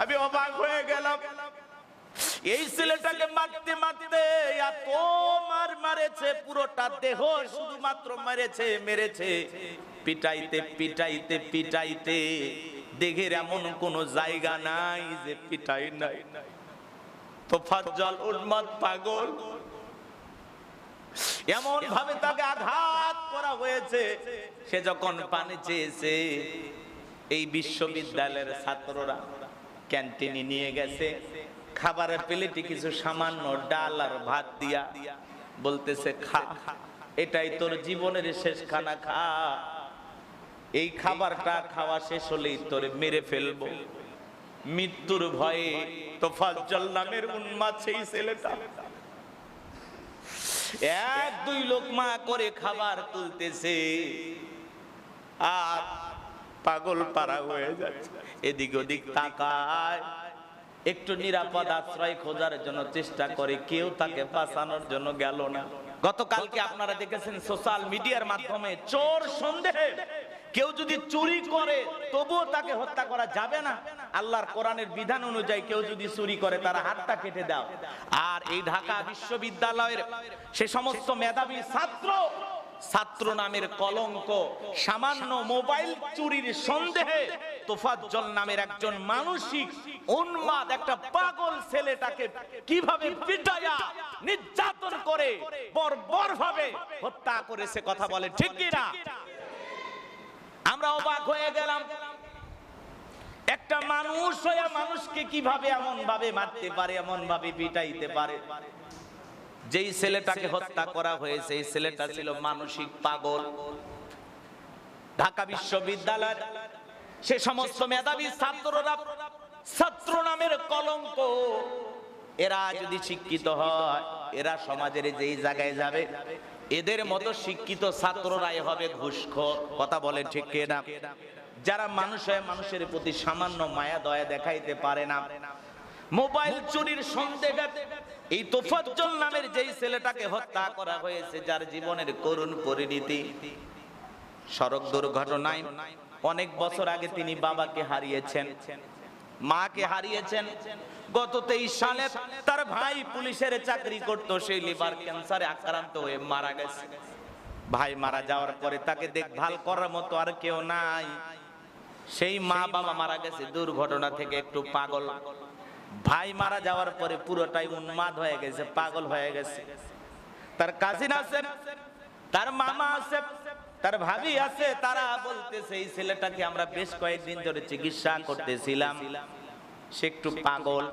আমি অবাক হয়ে গেলাম। এই ছেলেটাকে মারতে মারতে এত মার মারেছে, পুরোটা দেহ শুধুমাত্র মেরেছে মেরেছে। পিটাইতে পিটাইতে পিটাইতে দেহের এমন কোন জায়গা নাই যে পিটাই নাই। তোফাজ্জল উন্মাদ, পাগল। এমন ভাবে তাকে আঘাত করা হয়েছে। সে যখন পানি চেয়েছে, এই বিশ্ববিদ্যালয়ের ছাত্ররা ক্যান্টিনে নিয়ে গেছে। খাবারের প্লেটে কিছু সামান্য ডাল আর ভাত দিয়া বলতেছে, খা, এটাই তোর জীবনের শেষ খানা খা। এই খাবারটা খাওয়া শেষ হলেই তোরে মেরে ফেলব। মৃত্যুর ভয়ে তোফাজ্জল নামের উন্মাদ সেই ছেলেটা। এক, দুই লোক মা করে খাবার তুলতেছে। আর পাগল পাড়া হয়ে যাচ্ছে। এদিক ওদিক তাকায়। একটু নিরাপদ আশ্রয় খোঁজার জন্য চেষ্টা করে, কেউ তাকে বাঁচানোর জন্য গেল না। গতকালকে আপনারা দেখেছেন সোশ্যাল মিডিয়ার মাধ্যমে চোর সন্দেহে। কেউ যদি চুরি করে, তবুও তাকে হত্যা করা যাবে না। আল্লাহর কোরআনের বিধান অনুযায়ী কেউ যদি চুরি করে, তার হাতটা কেটে দাও। আর এই ঢাকা বিশ্ববিদ্যালয়ের সে সমস্ত মেধাবী ছাত্র ছাত্র নামের কলঙ্ক, সামান্য মোবাইল চুরির সন্দেহে তোফাজ্জল নামের একজন মানসিক উন্মাদ একটা পাগল ছেলেটাকে কীভাবে পিটায়া, নির্যাতন করে বর্বর ভাবে হত্যা করেছে কথা বলে, ঠিক কি না? আমরা অবাক হয়ে গেলাম। একটা মানুষ হয়ে মানুষকে কীভাবে এমন ভাবে মারতে পারে এমন ভাবে পিটাইতে পারে? যেই ছেলেটাকে হত্যা করা হয়েছে, এই ছেলেটা ছিল মানসিক পাগল। ঢাকা বিশ্ববিদ্যালয়ের সে সমস্ত মেধাবী ছাত্ররা ছাত্র নামের কলঙ্ক। এরা যদি শিক্ষিত হয়, এরা সমাজের যেই জায়গায় যাবে, এদের মতো শিক্ষিত ছাত্ররাই হবে ঘুষখোর। কথা বলে ঠিক না যারা মানুষ হয়ে মানুষের প্রতি সামান্য মায়া, দয়া দেখাইতে পারে না। মোবাইল চুরির সন্দেহে এই তোফাজ্জল নামের যেই ছেলেটাকে হত্যা করা হয়েছে, যার জীবনের করুণ পরিণতি। সড়ক দুর্ঘটনায় অনেক বছর আগে তিনি বাবাকে হারিয়েছেন, মাকে হারিয়েছেন। গত তেইশ সালে তার ভাই পুলিশের চাকরি করতো, সেই লিভার ক্যান্সারে আক্রান্ত হয়ে মারা গেছে। ভাই মারা যাওয়ার পরে তাকে দেখভাল করার মতো আর কেউ নাই। সেই মা বাবা মারা গেছে। দুর্ঘটনা থেকে একটু পাগল। ভাই মারা যাওয়ার পরে পুরোটাই উন্মাদ হয়ে গেছে, পাগল হয়ে গেছে। তার কাজিন আছে, তার মামা আছে, তার ভাবি আছে, তারা বলতেছে, এই ছেলেটাকে আমরা বেশ কয়েকদিন ধরে চিকিৎসা করতেছিলাম। সে একটু পাগল,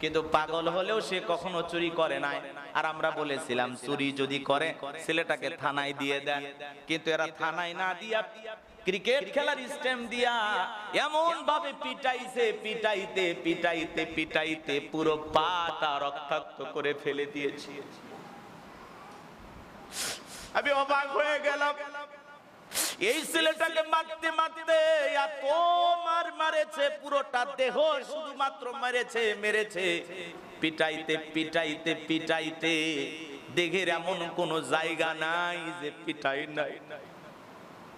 কিন্তু পাগল হলেও সে কখনো চুরি করে নাই। আর আমরা বলেছিলাম, চুরি যদি করে, ছেলেটাকে থানায় দিয়ে দেন। কিন্তু এরা থানায় না দিয়া ক্রিকেট খেলার স্টেম দিয়া এমন ভাবে পিটাইছে, পিটাইতে পিটাইতে পিটাইতে পুরো পাটা রক্তাক্ত করে ফেলে দিয়েছে। আমি অবাক হয়ে গেলাম। এই ছেলেটাকে মারতে মারতে এত মার মারেছে, পুরোটা দেহ শুধুমাত্র মেরেছে মেরেছে। পিটাইতে পিটাইতে পিটাইতে দেহের এমন কোন জায়গা নাই যে পিটাই নাই নাই।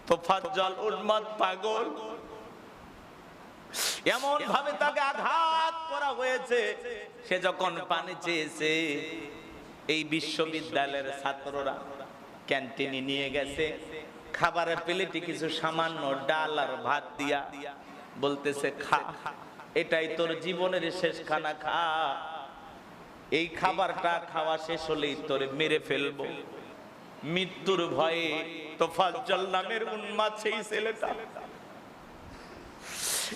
তোফাজ্জল উন্মাদ পাগল। এমন ভাবে তাকে আঘাত করা হয়েছে, সে যখন পানি চেয়েছে, এই বিশ্ববিদ্যালয়ের ছাত্ররা ক্যান্টিনে নিয়ে গেছে, খাবারের প্লেটে কিছু সামান্য ডাল আর ভাত দিয়া বলতেছে, খা, এটাই তোর জীবনের শেষ খানা খা। এই খাবারটা খাওয়া শেষ হলেই তোরে মেরে ফেলব। মৃত্যুর ভয়ে তোফাজ্জল নামের উন্মাদ সেই ছেলেটা।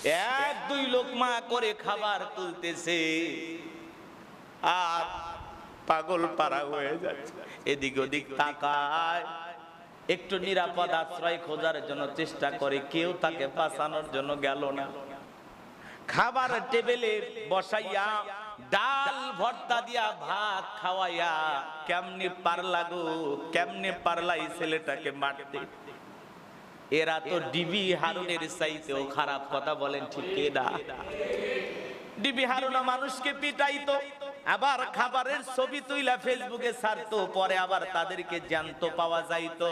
এক, দুই লোক মা করে খাবার তুলতেছে। আর পাগল পাড়া হয়ে যাচ্ছে। এদিক ওদিক তাকায়। একটু নিরাপদ আশ্রয় খোঁজার জন্য চেষ্টা করে, কেউ তাকে বাঁচানোর জন্য গেল না। খাবার টেবিলে বসাইয়া ডাল ভর্তা দিয়া ভাত খাওয়াইয়া কেমনে পারলা গো, কেমনে পারলা এই ছেলেটাকে মারতে? এরা তো ডিবি হারুনের চাইতেও খারাপ কথা বলেন ঠিক না? ডিবি হারুনা মানুষকে পিটাইতো, আবার খাবারের ছবি তুইলা ফেসবুকে ছাড়তো, পরে আবার তাদেরকে জ্যান্ত পাওয়া যাইতো।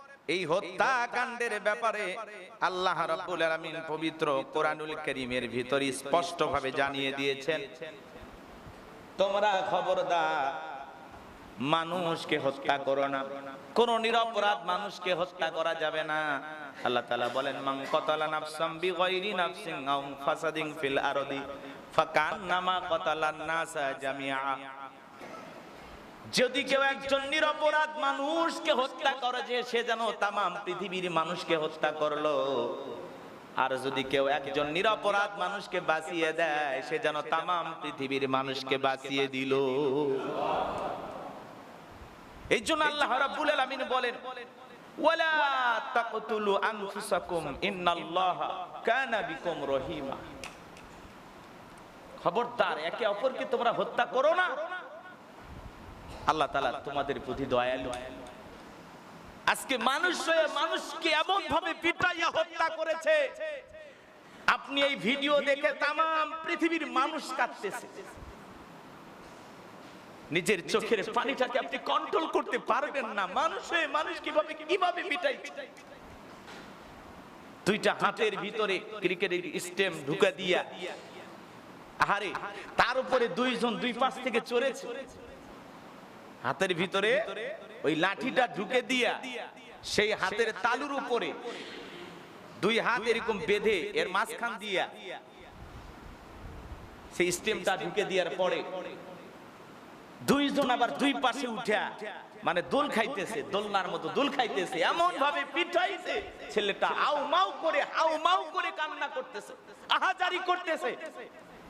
এই হত্যাকাণ্ডের ব্যাপারে আল্লাহ রাব্বুল আলামিন পবিত্র কোরআনুল কারীমের ভিতর স্পষ্ট ভাবে জানিয়ে দিয়েছেন, তোমরা খবরদার, মানুষকে হত্যা করো না। কোন নিরপরাধ মানুষকে হত্যা করা যাবে না। আল্লাহ তাআলা বলেন, মান কতালা নাফসাম বিগাইরি নাফসিন আও ফাসাদিন ফিল আরদি, ফাকান্নামা কতালান নাসা জামিআ। যদি কেউ একজন নিরপরাধ মানুষকে হত্যা করে যে সে যেন তামাম পৃথিবীর মানুষকে হত্যা করল, আর যদি কেউ একজন নিরপরাধ মানুষকে বাঁচিয়ে দেয়, সে যেন তামাম পৃথিবীর মানুষকে বাঁচিয়ে দিল। এই জন্য আল্লাহ রাব্বুল আলামিন বলেন খবরদার, একে অপরকে তোমরা হত্যা করো না। আল্লাহ তাআলা তোমাদের প্রতি দয়ালু। আজকে মানুষ হয়ে মানুষকে এমন ভাবে পিটাইয়া হত্যা করেছে। আপনি এই ভিডিও দেখে তামাম পৃথিবীর মানুষ কাঁদতেছে। নিজের চোখের পানিটাকে আপনি কন্ট্রোল করতে পারবেন না। মানুষ হয়ে মানুষ কীভাবে কীভাবে পিটাইছে? দুইটা হাতের ভিতরে ক্রিকেটের স্টেম ঢুকা দিয়া, আহারে, তার উপরে দুইজন দুই পাশ থেকে চড়েছে। হাতের ভিতরে ওই লাঠিটা ঢুকে দিয়া সেই হাতের তালুর উপরে দুই হাত এরকম বেঁধে এর মাঝখান দিয়া সেই স্টেমটা ঢুকে দেওয়ার পরে দুইজন আবার দুই পাশে উঠা মানে দোল খাইতেছে দোলনার মতো দোল খাইতেছে এমন ভাবে পিঠাইছে ছেলেটা আউ মাউ করে আউ মাউ করে কান্না করতেছে আহাজারি করতেছে।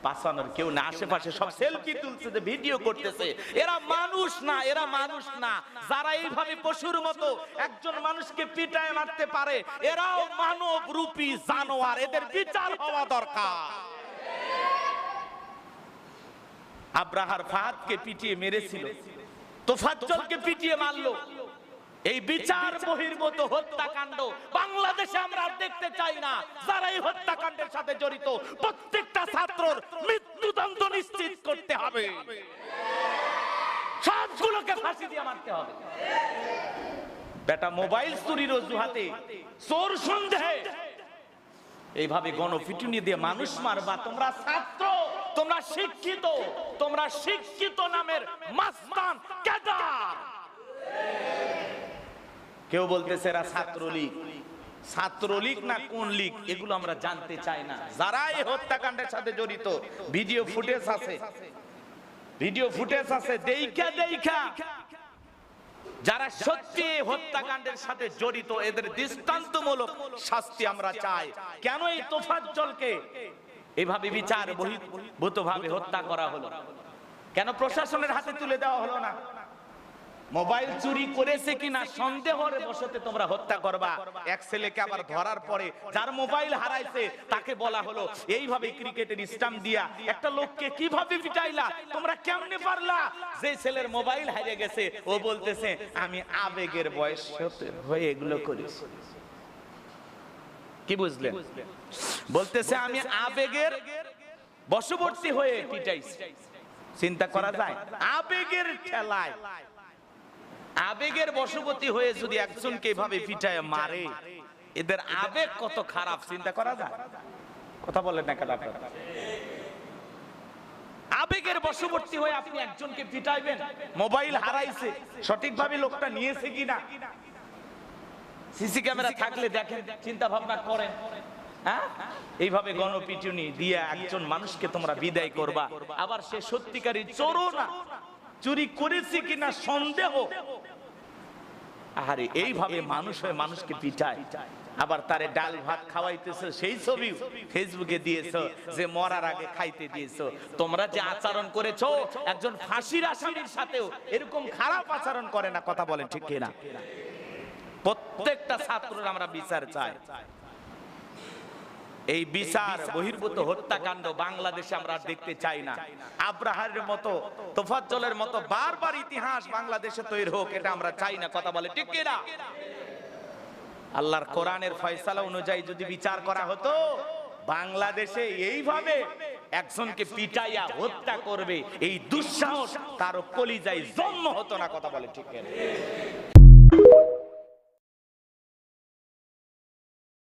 পাসানোর কেউ না, আশেপাশে সব সেলফি তুলছে যে ভিডিও করতেছে। এরা মানুষ না, এরা মানুষ না। যারা এইভাবে পশুর মতো একজন মানুষকে পিটায় মারতে পারে, এরাও মানব রূপী জানোয়ার। এদের বিচার হওয়া দরকার। আব্রাহার ফাহাদকে পিটিয়ে মেরেছিল। তোফাজ্জলকে পিটিয়ে মারলো। এই বিচার বহির্ভূত হত্যাকাণ্ড বাংলাদেশে আমরা আর দেখতে চাই না। যারা এই হত্যাকাণ্ডের সাথে জড়িত, প্রত্যেকটা ছাত্রর মৃত্যুদণ্ড নিশ্চিত করতে হবে। সবগুলোকে ফাঁসি দিয়ে মারতে হবে। বেটা, মোবাইল চুরির অজুহাতে চোর সন্দেহে। এইভাবে গণপিটুনি দিয়ে মানুষ মারবা। তোমরা ছাত্র, তোমরা শিক্ষিত তোমরা শিক্ষিত নামের মাস্তান ক্যাডার কেউ বলতেছে এরা ছাত্রলীগ। ছাত্রলীগ না কোন লীগ? এগুলো আমরা জানতে চাই না। যারা এই হত্যাকাণ্ডের সাথে জড়িত ভিডিও ফুটেজ আছে। ভিডিও ফুটেজ আছে, দেইখা দেইখা। যারা সত্যি হত্যাকাণ্ডের সাথে জড়িত, এদের দৃষ্টান্তমূলক শাস্তি আমরা চাই। কেন এই তোফাজ্জলকে? এভাবে বিচার বহির্ভূত ভাবে হত্যা করা হলো। কেন প্রশাসনের হাতে তুলে দেওয়া হলো না? মোবাইল চুরি করেছে কিনা সন্দেহরে বসতে তোমরা হত্যা করবা। এক ছেলেকে আবার ধরার পরে যার মোবাইল হারাইছে, তাকে বলা হলো, এইভাবে ক্রিকেটের স্টাম্প দিয়া একটা লোককে কীভাবে পিটাইলা? তোমরা কেমনে পারলা? যে ছেলের মোবাইল হারিয়ে গেছে, ও বলতেছে, আমি আবেগের বয়স হয়ে এগুলো করেছি। কি বুঝলেন? বলতেছে, আমি আবেগের বশবর্তী হয়ে পিটাইছি। চিন্তা করা যায়? আবেগের ঠেলায় আবেগের বশবর্তী হয়ে যদি একজনকে এভাবে পিটায় মারে এদের আবেগ কত খারাপ চিন্তা করা যায়? কথা বলেন না কেন আপনারা? আবেগের বশবর্তী হয়ে আপনি একজনকে পিটাইবেন মোবাইল হারাইছে সঠিকভাবে লোকটা নিয়েছে কিনা? সিসি ক্যামেরা থাকলে দেখেন চিন্তা ভাবনা করেন। হ্যাঁ? এইভাবে গণপিটুনি দিয়ে একজন মানুষকে তোমরা বিদায় করবা আবার সে সত্যিকারী চোরও না। চুরি করেছে কিনা সন্দেহ আরে এইভাবে মানুষ হয়ে মানুষকে পিটায়। আবার তারে ডাল ভাত খাওয়াইতেছে, সেই ছবি ফেসবুকে দিয়েছ যে মরার আগে খাইতে দিয়েছ। তোমরা যে আচরণ করেছ, একজন ফাঁসির আসামির সাথেও এরকম খারাপ আচরণ করে না, কথা বলেন ঠিক কিনা? প্রত্যেকটা ছাত্ররা আমরা বিচার চাই। এই বিচার, বহির্ভূত হত্যাকাণ্ড বাংলাদেশে আমরা দেখতে চাই না আব্রাহারের মতো, তোফাজ্জলের মতো বারবার ইতিহাস বাংলাদেশে তৈরি হোক, এটা আমরা চাই না, কথা বলে, ঠিক কিনা আল্লাহর কোরআনের ফয়সালা অনুযায়ী যদি বিচার করা হতো, বাংলাদেশে এইভাবে একজনকে পিটাইয়া হত্যা করবে, এই দুঃসাহস তার কলিজায় জন্ম হতো না, কথা বলে, ঠিক?